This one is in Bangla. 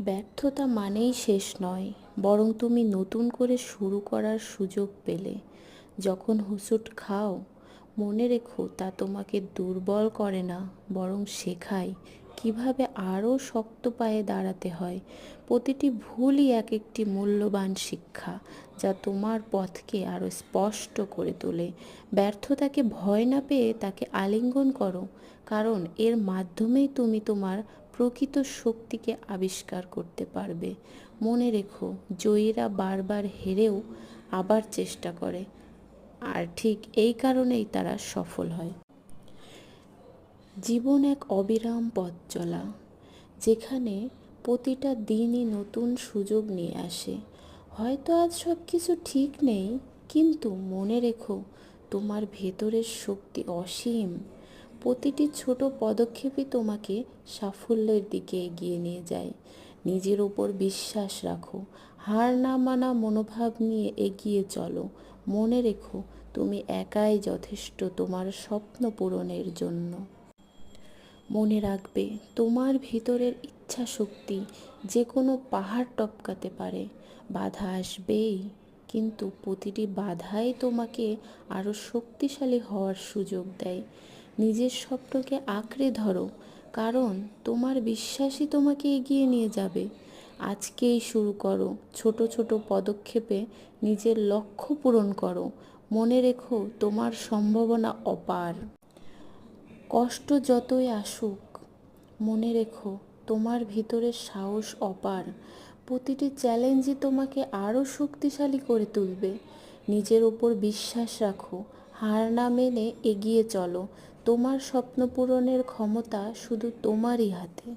ব্যর্থতা মানেই শেষ নয়, বরং তুমি নতুন করে শুরু করার সুযোগ পেলে। যখন হোঁচট খাও, মনে রেখো তা তোমাকে দুর্বল করে না, বরং শেখায় কীভাবে আরও শক্ত পায়ে দাঁড়াতে হয়। প্রতিটি ভুলই এক একটি মূল্যবান শিক্ষা, যা তোমার পথকে আরও স্পষ্ট করে তোলে। ব্যর্থতাকে ভয় না পেয়ে তাকে আলিঙ্গন করো, কারণ এর মাধ্যমেই তুমি তোমার প্রকৃত শক্তিকে আবিষ্কার করতে পারবে। মনে রেখো, জয়ীরা বারবার হেরেও আবার চেষ্টা করে, আর ঠিক এই কারণেই তারা সফল হয়। জীবন এক অবিরাম পথ চলা, যেখানে প্রতিটা দিনই নতুন সুযোগ নিয়ে আসে। হয়তো আজ সব কিছু ঠিক নেই, কিন্তু মনে রেখো, তোমার ভেতরের শক্তি অসীম। প্রতিটি ছোট পদক্ষেপই তোমাকে সাফল্যের দিকে এগিয়ে নিয়ে যায়। নিজের ওপর বিশ্বাস রাখো। হার না মানা মনোভাব নিয়ে এগিয়ে চলো। মনে রেখো, তুমি একাই যথেষ্ট তোমার স্বপ্ন পূরণের জন্য। মনে রাখবে, তোমার ভিতরের ইচ্ছা শক্তি যে কোনো পাহাড় টপকাতে পারে। বাধা আসবেই, কিন্তু প্রতিটি বাধাই তোমাকে আরও শক্তিশালী হওয়ার সুযোগ দেয়। নিজের স্বপ্নকে আঁকড়ে ধরো, কারণ তোমার বিশ্বাসই তোমাকে এগিয়ে নিয়ে যাবে। আজকেই শুরু করো, ছোট ছোট পদক্ষেপে নিজের লক্ষ্য পূরণ করো। মনে রেখো, তোমার সম্ভাবনা অপার। কষ্ট যতই আসুক, মনে রেখো, তোমার ভিতরের সাহস অপার। প্রতিটি চ্যালেঞ্জই তোমাকে আরও শক্তিশালী করে তুলবে। নিজের ওপর বিশ্বাস রাখো, হার না মেনে এগিয়ে চলো। তোমার স্বপ্ন পূরণের ক্ষমতা শুধু তোমারই হাতে।